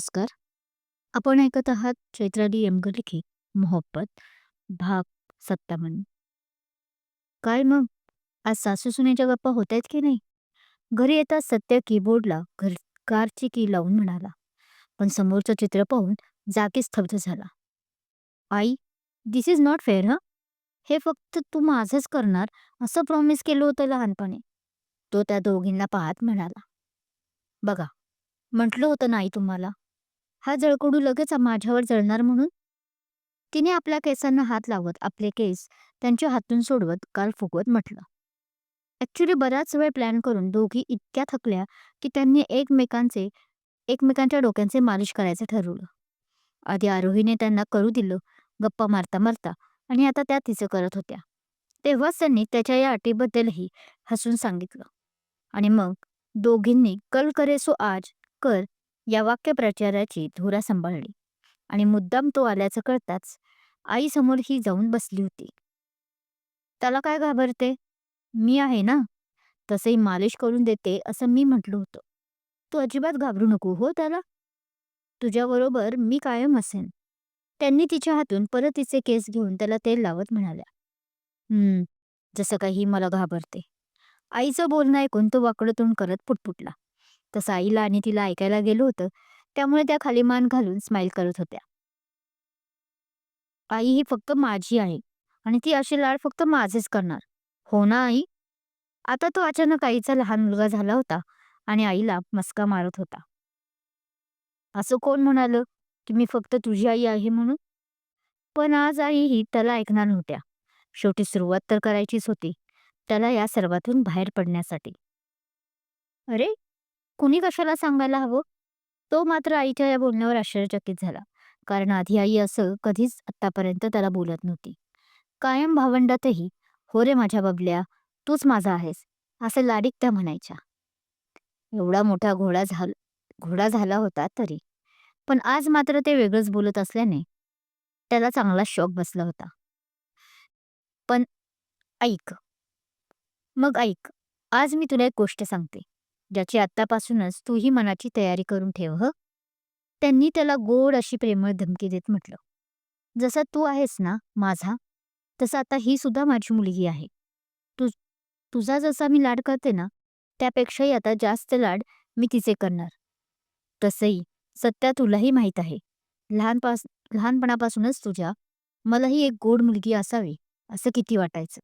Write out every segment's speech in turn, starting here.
नमस्कार. आपण ऐकत आहात चैत्राली यमकर लिखित मोहब्बत भाग 57. काय मग? आज सासू-सुनेच्या गप्पा होतायत की नाही? घरी येताच सत्य कीबोर्डला घर कारची की लावून म्हणाला. पण समोरचं चित्र पाहून जागी स्तब्ध झाला. आई, दिस इज नॉट फेअर हं. हे फक्त तू माझंच करणार असं प्रॉमिस केलं होतं लहानपणी. तो त्या दोघींना पाहत म्हणाला. बघा, म्हटलं होतं ना आई तुम्हाला. हा जळकडू लगेच माझ्यावर जळणार म्हणून. तिने आपल्या केसांना हात लावत आपले केस त्यांच्या हातून सोडवत काल फुगवत म्हटलं. ऍक्च्युली बराच वेळ प्लॅन करून दोघी इतक्या थकल्या की त्यांनी एकमेकांचे एकमेकांच्या डोक्यांचे मालिश करायचं ठरवलं. आधी आरोहीने त्यांना करू दिलं गप्पा मारता मारता आणि आता त्या तिचं करत होत्या. तेव्हाच त्यांनी त्याच्या या अटीबद्दलही हसून सांगितलं. आणि मग दोघींनी कल करे सो आज कर या वाक्यप्रचाराची धुरा सांभाळली आणि मुद्दाम तो आल्याचं कळताच आईसमोर ही जाऊन बसली होती. त्याला काय घाबरते? मी आहे ना. तसंही मालिश करून देते असं मी म्हटलं होतं. तू अजिबात घाबरू नको हो त्याला. तुझ्याबरोबर मी कायम असेन. त्यांनी तिच्या हातून परत तिचे केस घेऊन त्याला तेल लावत म्हणाल्या. हम्म, जसं काही मला घाबरते. आईचं बोलणं ऐकून तो वाकडतून करत पुटपुटला. तसं आईला आणि तिला ऐकायला गेलो होतं त्यामुळे त्या खाली मान घालून स्माईल करत होत्या. आई ही फक्त माझी आहे आणि ती अशी लाड फक्त माझेच करणार. हो ना आई? आता तो अचानक आईचा लहान मुलगा झाला होता आणि आईला मस्का मारत होता. असं कोण म्हणालं की मी फक्त तुझी आई आहे म्हणून? पण आज आई ही त्याला ऐकणार नव्हत्या. शेवटी सुरुवात तर करायचीच होती त्याला या सर्वातून बाहेर पडण्यासाठी. अरे, कुणी कशाला सांगायला हवं? तो मात्र आईच्या या बोलण्यावर आश्चर्यचकित झाला. कारण आधी आई असं कधीच आत्तापर्यंत त्याला बोलत नव्हती. कायम भावंडातही हो रे माझ्या बबल्या, तूच माझा आहेस असं लाडीक त्या म्हणायच्या. एवढा मोठा घोडा झाल घोडा झाला होता तरी. पण आज मात्र ते वेगळंच बोलत असल्याने त्याला चांगला शॉक बसला होता. पण ऐक. मग ऐक, आज मी तुला एक गोष्ट सांगते. ज्याची आत्तापासूनच तूही मनाची तयारी करून ठेव हं. त्यांनी त्याला गोड अशी प्रेमळ धमकी देत म्हटलं. जसा तू आहेस ना माझा, तसं आता ही सुद्धा माझी मुलगी आहे. तू तुझा जसा मी लाड करते ना, त्यापेक्षाही आता जास्त लाड मी तिचे करणार. तसंही सत्या तुलाही माहीत आहे. लहानपास लहानपणापासूनच तुझ्या मलाही एक गोड मुलगी असावी असं किती वाटायचं.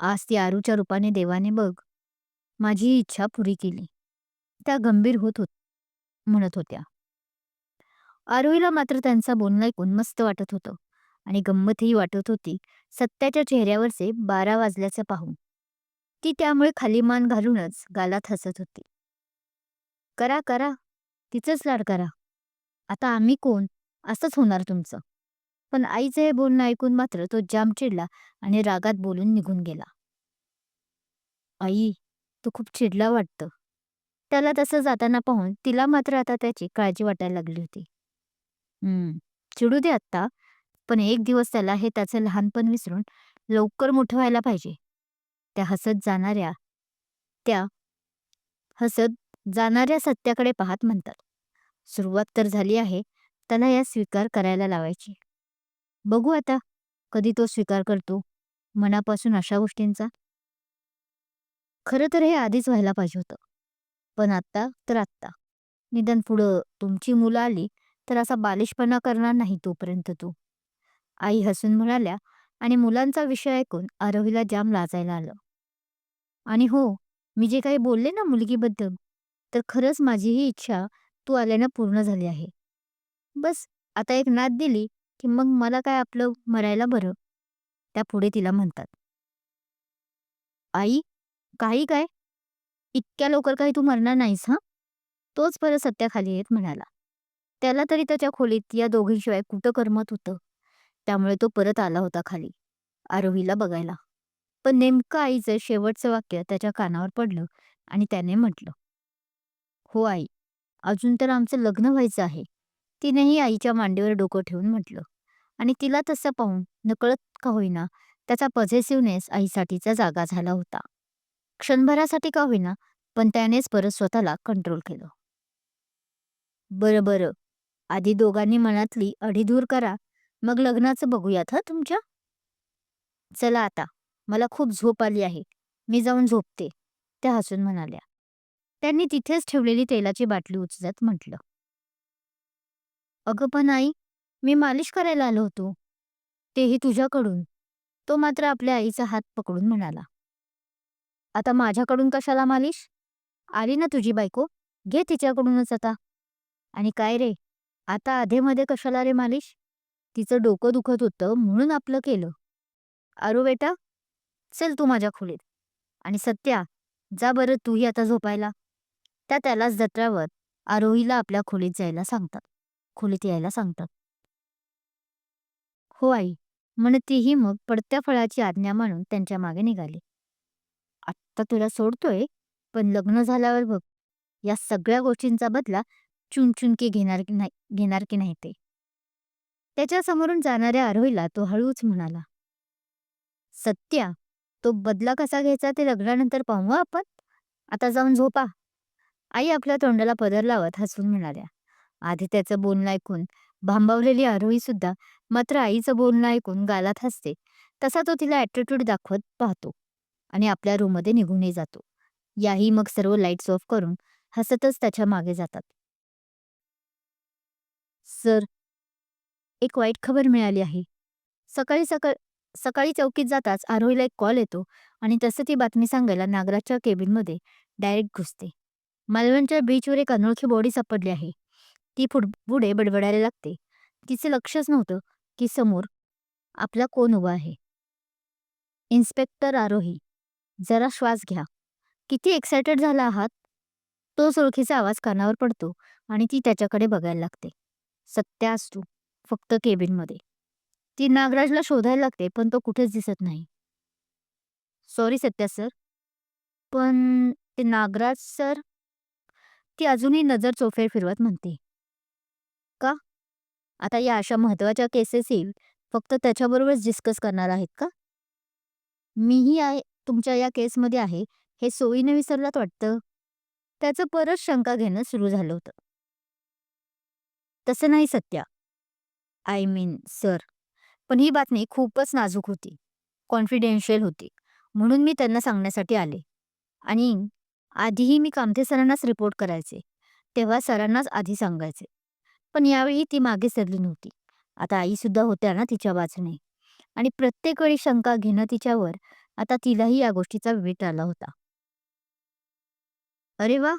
आज ती आरूच्या रूपाने देवाने बघ माझी इच्छा पुरी केली. त्या गंभीर होत होत म्हणत होत्या. आरोहीला मात्र त्यांचं बोलणं ऐकून मस्त वाटत होतं आणि गंमतही वाटत होती सत्याच्या चेहऱ्यावरचे बारा वाजल्याचं पाहून. ती त्यामुळे खाली मान घालूनच गालात हसत होती. करा करा, तिचंच लाड करा. आता आम्ही कोण असंच होणार तुमचं. पण आईचं हे बोलणं ऐकून मात्र तो जाम चिडला आणि रागात बोलून निघून गेला. आई, तो खूप चिडला वाटतं. त्याला तसं जाताना पाहून तिला मात्र आता त्याची काळजी वाटायला लागली होती. हम्म, चिडू दे आत्ता, पण एक दिवस त्याला हे त्याचं लहानपण विसरून लवकर मोठं व्हायला पाहिजे. त्या हसत जाणाऱ्या त्या हसत जाणाऱ्या सत्याकडे पाहत म्हणतात. सुरुवात तर झाली आहे, त्याला या स्वीकार करायला लावायची. बघू आता कधी तो स्वीकार करतो मनापासून अशा गोष्टींचा. खरं तर हे आधीच व्हायला पाहिजे होतं. पण आत्ता तर आत्ता. निदान पुढं तुमची मुलं आली तर असा बालिशपणा करणार नाही तोपर्यंत तू. आई हसून म्हणाल्या आणि मुलांचा विषय ऐकून आरोहीला जाम लाजायला आलं. आणि हो, मी जे काही बोलले ना मुलगीबद्दल, तर खरंच माझी ही इच्छा तू आल्यानं पूर्ण झाली आहे. बस आता एक नाद दिली की मग मला काय आपलं मरायला बरं. त्या पुढे तिला म्हणतात. आई, काही काय? इतक्या लवकर काही तू मरणार नाहीस हा तोच परत सत्याखाली येत म्हणाला. त्याला तरी त्याच्या खोलीत या दोघींशिवाय कुठं करमत होतं. त्यामुळे तो परत आला होता खाली, आरोहीला बघायला. पण नेमकं आईचं शेवटचं वाक्य त्याच्या कानावर पडलं आणि त्याने म्हटलं. हो आई, अजून तर आमचं लग्न व्हायचं आहे. तिनेही आईच्या मांडीवर डोकं ठेवून म्हटलं. आणि तिला तसं पाहून नकळत का होईना त्याचा पझेसिव्हनेस आईसाठीचा जागा झाला होता. क्षणभरासाठी का होईना पण त्यानेच परत स्वतःला कंट्रोल केलं. बरं बरं. आधी दोघांनी मनातली अडी दूर करा. मग लग्नाचं बघूयात हं तुमच्या? चला आता. मला खूप झोप आली आहे. मी जाऊन झोपते. त्या हसून म्हणाल्या. त्यांनी तिथेच ठेवलेली तेलाची बाटली उचलत म्हटलं. अगं पण आई मी मालिश करायला आलो होतो. तेही तुझ्याकडून. तो मात्र आपल्या आईचा हात पकडून म्हणाला. आता माझ्याकडून कशाला मालिश? आली ना तुझी बायको? घे तिच्याकडूनच आता. आणि काय रे? आता अधेमध्ये कशाला रे मालिश? तिचं डोकं दुखत होतं म्हणून आपलं केलं. अरू बेटा चल तू माझ्या खोलीत. आणि सत्या जा बरं तूही आता झोपायला. त्या त्यालाच जत्रावर आरोहीला आपल्या खोलीत जायला सांगतात. खोलीत यायला सांगतात. हो आई म्हण तीही मग पडत्या फळाची आज्ञा मानून त्यांच्या मागे निघाली. आत्ता तुला सोडतोय पण लग्न झाल्यावर बघ या सगळ्या गोष्टींचा बदला चुनचुनकी घेणार की नाही घेणार की नाही ते. त्याच्या समोरून जाणाऱ्या आरोहीला तो हळूच म्हणाला सत्या तो बदला कसा घ्यायचा ते लग्नानंतर पाहू आपण. आता जाऊन झोपा. आई आपल्या तोंडाला पदर लावत हसून म्हणाल्या आधी त्याचं बोलणं ऐकून भांबावलेली आरोही सुद्धा मात्र आईचं बोलणं ऐकून गालात हसते. तसा तो तिला ॲटिट्यूड दाखवत पाहतो. आणि आपल्या रूममध्ये निघूनही जातो. याही मग सर्व लाईट्स ऑफ करून हसतच त्याच्यामागे जातात. सर एक वाईट खबर मिळाली आहे. सकाळी सकाळ सकाळी चौकीत जाताच आरोहीला एक कॉल येतो आणि तसं ती बातमी सांगायला नागराजच्या केबिनमध्ये डायरेक्ट घुसते. मालवणच्या बीचवर एक अनोळखी बॉडी सापडली आहे. ती पुढ पुढे बडबडायला लागते. तिचं लक्षच नव्हतं की समोर आपला कोण उभा आहे. इन्स्पेक्टर आरोही जरा श्वास घ्या. किती एक्सायटेड झाला आहात? तोच ओळखीचा आवाज कानावर पडतो आणि ती त्याच्याकडे बघायला लागते. सत्या असतो फक्त केबिनमध्ये. ती नागराजला शोधायला लागते पण तो कुठेच दिसत नाही. सॉरी सत्या सर पण ते नागराज सर ती अजूनही नजर चोफेर फिरवत म्हणते. का? आता या अशा महत्त्वाच्या केसेस येईल फक्त त्याच्याबरोबरच डिस्कस करणार आहेत का? मीही आहे तुमच्या या केसमध्ये आहे हे सोयीने विसरलात वाटतं? त्याचं परत शंका घेणं सुरू झालं होतं. तसं नाही सत्या. आय मीन सर पण ही बातमी खूपच नाजूक होती. कॉन्फिडेन्शियल होती. म्हणून मी त्यांना सांगण्यासाठी आले. आणि आधीही मी कामथे सरांनाच रिपोर्ट करायचे. तेव्हा सरांनाच आधी सांगायचे. पण यावेळी ती मागे सरली नव्हती. आता आई सुद्धा होत्या ना तिच्या बाजूने. आणि प्रत्येक वेळी शंका घेणं तिच्यावर आता तिलाही या गोष्टीचा वेट आला होता. अरे वा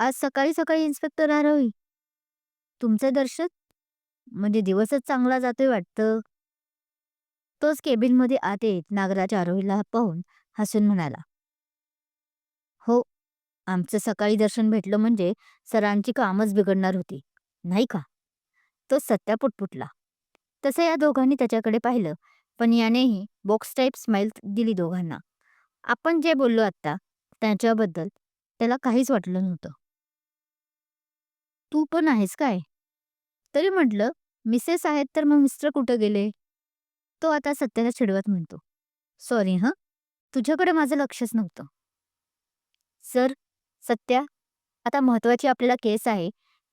आज सकाळी सकाळी इन्स्पेक्टर आरवी तुमचे दर्शन? म्हणजे दिवसच चांगला जातोय वाटतं. तोच केबिनमध्ये आत येत नागराज आरोहीला पाहून हसून म्हणाला. हो आमचं सकाळी दर्शन भेटलं म्हणजे सरांची कामच बिघडणार होती नाही का? तो सत्या पुटपुटला तसं या दोघांनी त्याच्याकडे पाहिलं पण यानेही बॉक्स टाईप स्माईल दिली दोघांना. आपण जे बोललो आत्ता त्याच्याबद्दल त्याला काहीच वाटलं नव्हतं. तू पण आहेस काय? तरी म्हटलं मिसेस आहेत तर मग मिस्टर कुठं गेले? तो आता सत्याला चिडवत म्हणतो सॉरी हं? तुझ्याकडे माझं लक्षच नव्हतं. सर सत्या आता महत्वाची आपल्याला केस आहे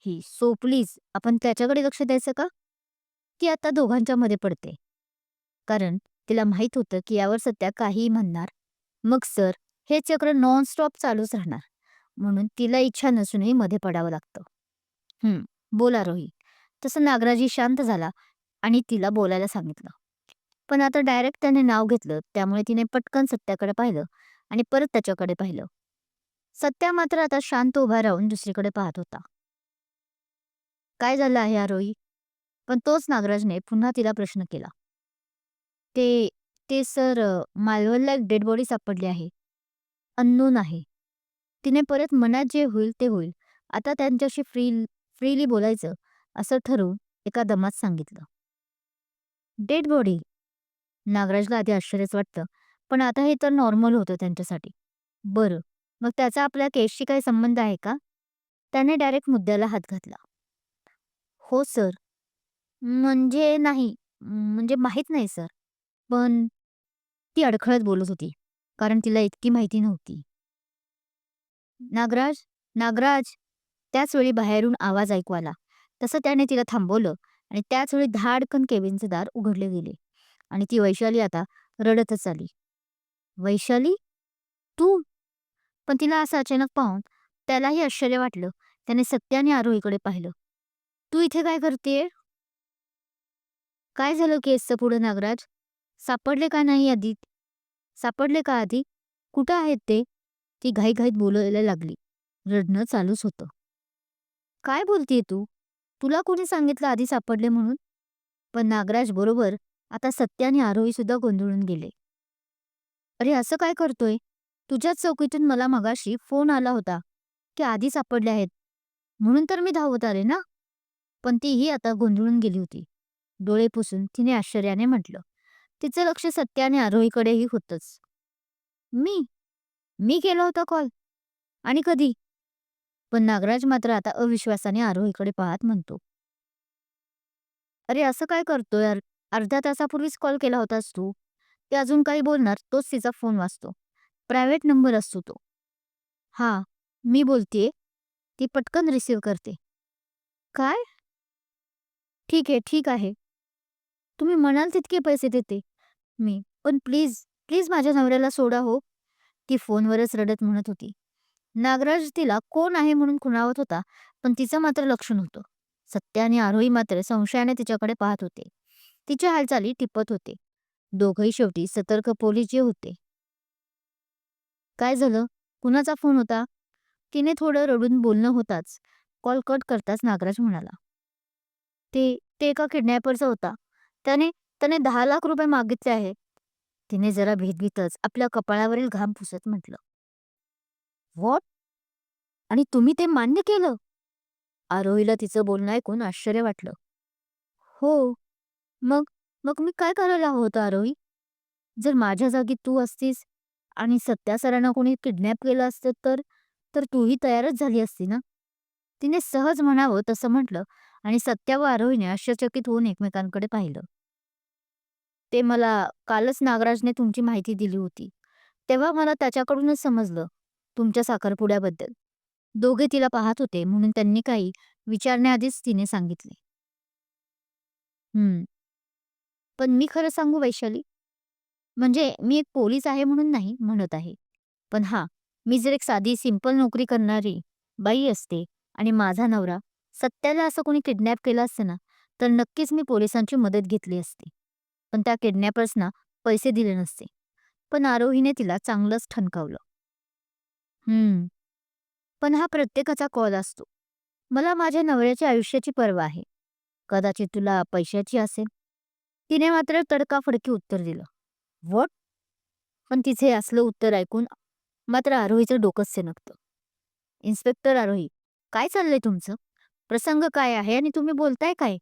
ही सो प्लीज आपण त्याच्याकडे लक्ष द्यायचं का? ती आता दोघांच्या मध्ये पडते. कारण तिला माहीत होतं की यावर सत्या काहीही म्हणणार. मग सर हे चक्र नॉनस्टॉप चालूच राहणार. म्हणून तिला इच्छा नसूनही मध्ये पडावं लागतं. हम्म बोला रोही तसं नागराजी शांत झाला आणि तिला बोलायला सांगितलं. पण आता डायरेक्ट त्याने नाव घेतलं त्यामुळे तिने पटकन सत्याकडे पाहिलं आणि परत त्याच्याकडे पाहिलं. सत्या मात्र आता शांत उभा राहून दुसरीकडे पाहत होता. काय झालं आहे आरोही पण तोच नागराजने पुन्हा तिला प्रश्न केला. ते ते सर मालवलला एक डेड बॉडी सापडली आहे. अननोन आहे. तिने परत मनात जे होईल ते होईल. आता त्यांच्याशी फ्री फ्रीली बोलायचं असं ठरवून एका दमात सांगितलं. Dead body. नागराजला आधी आश्चर्यच वाटतं पण आता हे तर नॉर्मल होतं त्यांच्यासाठी. बरं मग त्याचा आपल्या केसशी काही संबंध आहे का? त्याने डायरेक्ट मुद्द्याला हात घातला. हो सर. म्हणजे नाही म्हणजे माहीत नाही सर. पण ती अडखळत बोलत होती कारण तिला इतकी माहिती नव्हती. नागराज नागराज! त्याच वेळी बाहेरून आवाज ऐकू आला. तसं त्याने तिला थांबवलं आणि त्याच वेळी धाडकन केबिनचे दार उघडले गेले. आणि ती वैशाली आता रडतच आली. वैशाली? तू? पण तिला असं अचानक पाहून त्यालाही आश्चर्य वाटलं. त्याने सत्याने आरोहीकडे पाहिलं. तू इथे काय करतेय? काय झालं केसचं पुढं नागराज? सापडले का नाही आधी सापडले का आधी कुठं आहेत ते? ती घाईघाईत बोलायला लागली. रडणं चालूच होतं. काय बोलतीये तू? तुला कोणी सांगितलं आधी सापडले म्हणून? पण नागराज बरोबर आता सत्य आणि आरोही सुद्धा गोंधळून गेले. अरे असं काय करतोय? तुझ्याच चौकीतून मला मगाशी फोन आला होता की आधी सापडले आहेत. म्हणून तर मी धावत आले ना? पण तीही आता गोंधळून गेली होती. डोळे पुसून तिने आश्चर्याने म्हटलं. तिचं लक्ष सत्य आणि आरोहीकडेही होतंच. मी? मी केला होता कॉल. आणि कधी? पण नागराज मात्र आता अविश्वासाने आरोहीकडे पाहत म्हणतो. अरे असं काय करतोय अर्ध्या तासापूर्वीच कॉल केला होतास तू. ते अजून काही बोलणार तोच तिचा फोन वाचतो प्रायव्हेट नंबर असतो तो. हा मी बोलतेय. ती पटकन रिसीव्ह करते. काय? ठीक आहे ठीक आहे. तुम्ही म्हणाल तितके पैसे देते. मी. पण प्लीज प्लीज माझ्या नवऱ्याला सोडा हो. ती फोनवरच रडत म्हणत होती. नागराज तिला कोण आहे म्हणून खुणावत होता पण तिचं मात्र लक्ष नव्हतं. सत्य आणि आरोही मात्र संशयाने तिच्याकडे पाहत होते. तिच्या हालचाली टिपत होते. दोघही शेवटी सतर्क पोलीस जे होते. काय झालं? कुणाचा फोन होता? तिने थोडं रडून बोलणं होताच. कॉल कट करताच नागराज म्हणाला. ते ते एका किडनॅपरचा होता. त्याने त्याने दहा लाख रुपये मागितले आहे. तिने जरा भीतभीतच आपल्या कपाळावरील घाम पुसत म्हटलं. व्हॉट आणि तुम्ही ते मान्य केलं? आरोहीला तिचं बोलणं ऐकून आश्चर्य वाटलं. हो. मग मग मी काय करायला हवं होतं आरोही? जर माझ्या जागी तू असतीस आणि सत्या सरांना कोणी किडनॅप केलं असतं तर तर तूही तयारच झाली असती ना? तिने सहज म्हणावं तसं म्हटलं आणि सत्या व आरोहीने आश्चर्यचकित होऊन एकमेकांकडे पाहिलं. ते मला कालच नागराजने तुमची माहिती दिली होती. तेव्हा मला त्याच्याकडूनच समजलं तुमच्या साखरपुड्याबद्दल. दोघे तिला पाहत होते म्हणून त्यांनी काही विचारण्याआधीच तिने सांगितले. हम्म. पण मी खरं सांगू वैशाली? म्हणजे मी एक पोलीस आहे म्हणून नाही म्हणत आहे. पण हा मी जर एक साधी सिंपल नोकरी करणारी बाई असते आणि माझा नवरा सत्याला असं कोणी किडनॅप केलं असतं ना तर नक्कीच मी पोलिसांची मदत घेतली असती. पण त्या किडनॅपर्सना पैसे दिले नसते. पण आरोहीने तिला चांगलंच ठणकावलं. हम्म. पण हा प्रत्येकाचा कॉल असतो. मला माझ्या नवऱ्याच्या आयुष्याची पर्वा आहे. कदाचित तुला पैशाची असेल. तिने मात्र तडकाफडकी उत्तर दिलं. व्हॉट पण तिचे असलं उत्तर ऐकून मात्र आरोहीचं डोकंच सेनकतं. इन्स्पेक्टर आरोही काय चाललंय तुमचं? प्रसंग काय आहे आणि तुम्ही बोलताय काय?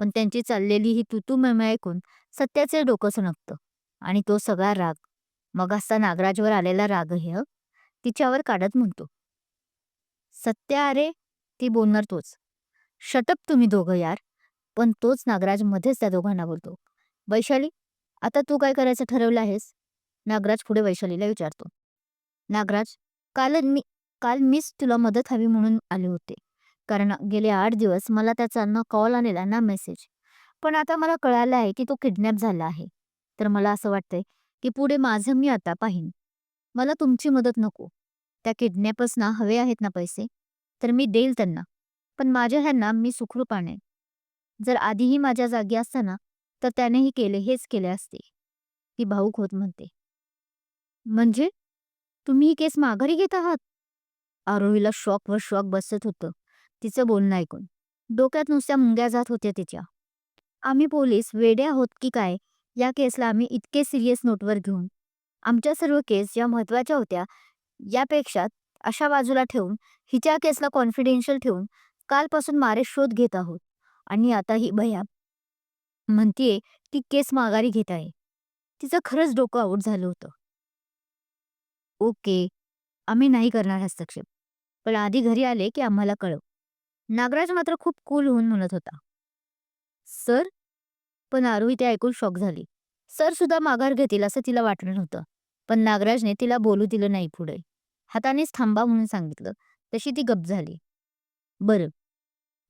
पण त्यांची चाललेली ही तुतू ऐकून सत्याचे डोकं सणकतं आणि तो सगळा राग मग नागराजवर आलेला राग हे तिच्यावर काढत म्हणतो. सत्या अरे ती बोलणार तोच. शटप तुम्ही दोघं यार. पण तोच नागराज मध्येच त्या दोघांना बोलतो. वैशाली आता तू काय करायचं ठरवलं आहेस? नागराज पुढे वैशालीला विचारतो. नागराज काल मी काल मीच तुला मदत हवी म्हणून आले होते. कारण गेले आठ दिवस मला त्याचा ना कॉल आलेला ना मेसेज. पण आता मला कळालं आहे की तो किडनॅप झाला आहे. तर मला असं वाटतंय की पुढे माझं मी आता पाहीन. मला तुमची मदत नको. त्या किडनॅपर्सना हवे आहेत ना पैसे तर मी देईल त्यांना. पण माझ्या ह्यांना मी सुखरूप आणेन जर आधीही माझ्या जागी असताना तर त्यानेही केले हेच केले असते. ती भाऊक होत म्हणते. म्हणजे? तुम्ही ही केस माघारी घेत आहात? आरोहीला शॉक व शॉक बसत होतं. तिचं बोलणं ऐकून. डोक्यात नुसत्या मुंग्या जात होत्या तिच्या. आम्ही पोलीस वेड्या आहोत की काय? या केसला आम्ही इतके सिरियस नोटवर घेऊन. आमच्या सर्व केस ज्या महत्त्वाच्या होत्या यापेक्षा अशा बाजूला ठेवून हिच्या केसला कॉन्फिडेन्शियल ठेवून कालपासून मारे शोध घेत आहोत. आणि आता ही भया म्हणतीये ती केस माघारी घेत आहे. तिचं खरंच डोकं आऊट झालं होतं. ओके आम्ही नाही करणार हस्तक्षेप. पण आधी घरी आले की आम्हाला कळव. नागराज मात्र खूप कूल होऊन म्हणत होता. सर? पण आरोही ते ऐकून शॉक झाली. सर सुद्धा माघार घेतील असं तिला वाटलं नव्हतं पण नागराजने तिला बोलू दिलं नाही पुढे. हातानेच थांबा म्हणून सांगितलं. तशी ती गप झाली. बरं.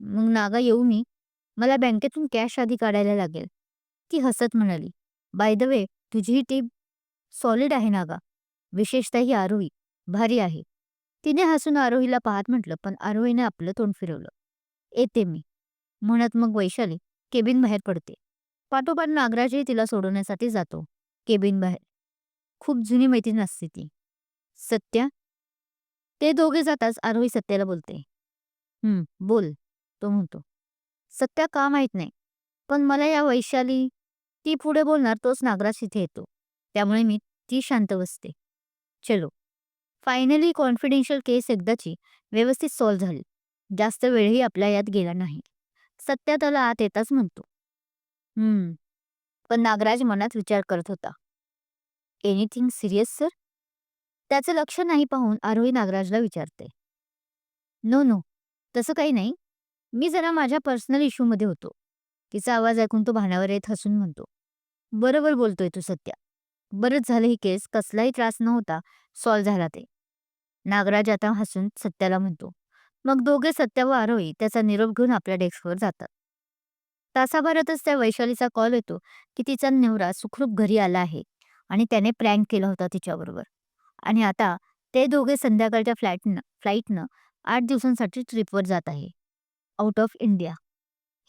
मग नागा येऊ मी? मला बँकेतून कॅश आधी काढायला लागेल. ती हसत म्हणाली. बाय द वे तुझी ही टीप सॉलिड आहे नागा. विशेषतः ही आरोही. भारी आहे. तिने हसून आरोहीला पाहत म्हटलं पण आरोहीने आपलं तोंड फिरवलं. येते मी. म्हणत मग वैशाली केबिन बाहेर पडते. पाठोपाठ नागराजही तिला सोडवण्यासाठी जातो. केबिन बाहेर. खूप जुनी मैत्रीण असते ती. सत्या? ते दोघे जाताच आरोही सत्याला बोलते. हम्म बोल. तो म्हणतो. सत्या का माहीत नाही. पण मला या वैशाली ती पुढे बोलणार तोच नागराज इथे येतो. त्यामुळे मी ती शांत बसते. चलो. फायनली कॉन्फिडेन्शियल केस एकदाची व्यवस्थित सॉल्व्ह झाली. जास्त वेळही आपल्या यात गेला नाही. सत्या त्याला आत येताच म्हणतो. हम्म. पण नागराज मनात विचार करत होता. एनिथिंग सिरियस सर त्याचं लक्ष नाही पाहून आरोही नागराजला विचारते. नो नो तसं काही नाही. मी जरा माझ्या पर्सनल इश्यूमध्ये होतो. तिचा आवाज ऐकून तो भानावर येत हसून म्हणतो. बरोबर बोलतोय तू सत्या. बरंच झालं ही केस कसलाही त्रास नव्हता सॉल्व सॉल्व्ह झाला ते. नागराज आता हसून सत्याला म्हणतो मग दोघे सत्या व आरोही त्याचा निरोप घेऊन आपल्या डेस्कवर जातात. तासाभरातच त्या वैशालीचा कॉल येतो की तिचा नवरा सुखरूप घरी आला आहे आणि त्याने प्रँक केला होता तिच्याबरोबर. आणि आता ते दोघे संध्याकाळच्या फ्लॅटनं फ्लाईटनं आठ दिवसांसाठी ट्रिपवर जात आहे. Out of India.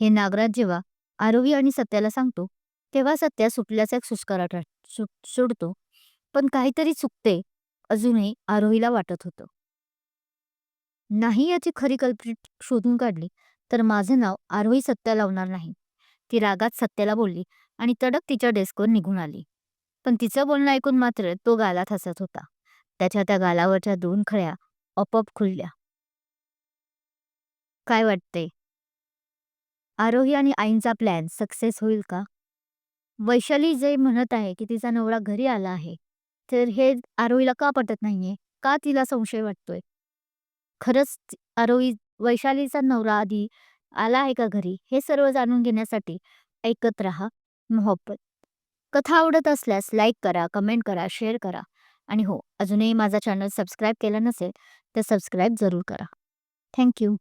हे नागराज जेव्हा आरोही आणि सत्याला सांगतो तेव्हा सत्या सुटल्याचा एक सुस्कारा सोडतो. पण काहीतरी चुकते अजूनही आरोहीला वाटत होतं. नाही याची खरी कल्पित शोधून काढली तर माझं नाव आरोही सत्या लावणार नाही. ती रागात सत्याला बोलली आणि तडक तिच्या डेस्कवर निघून आली. पण तिचं बोलणं ऐकून मात्र तो गालात हसत होता. त्याच्या त्या गालावरच्या दोन खळ्या आपोआप खुलल्या. काय वाटते आरोही आणि आईंचा प्लॅन सक्सेस होईल का? वैशाली जे म्हणत आहे की तिचा नवरा घरी आला आहे तर हे आरोहीला का पटत नाहीये? का तिला संशय वाटतोय? खरंच ती- आरोही वैशालीचा नवरा आधी आला आहे का घरी? हे सर्व जाणून घेण्यासाठी ऐकत राहा मोहब्बत. कथा आवडत असल्यास लाईक करा कमेंट करा शेअर करा. आणि हो अजूनही माझा चॅनल सबस्क्राईब केला नसेल तर सबस्क्राईब जरूर करा. थँक्यू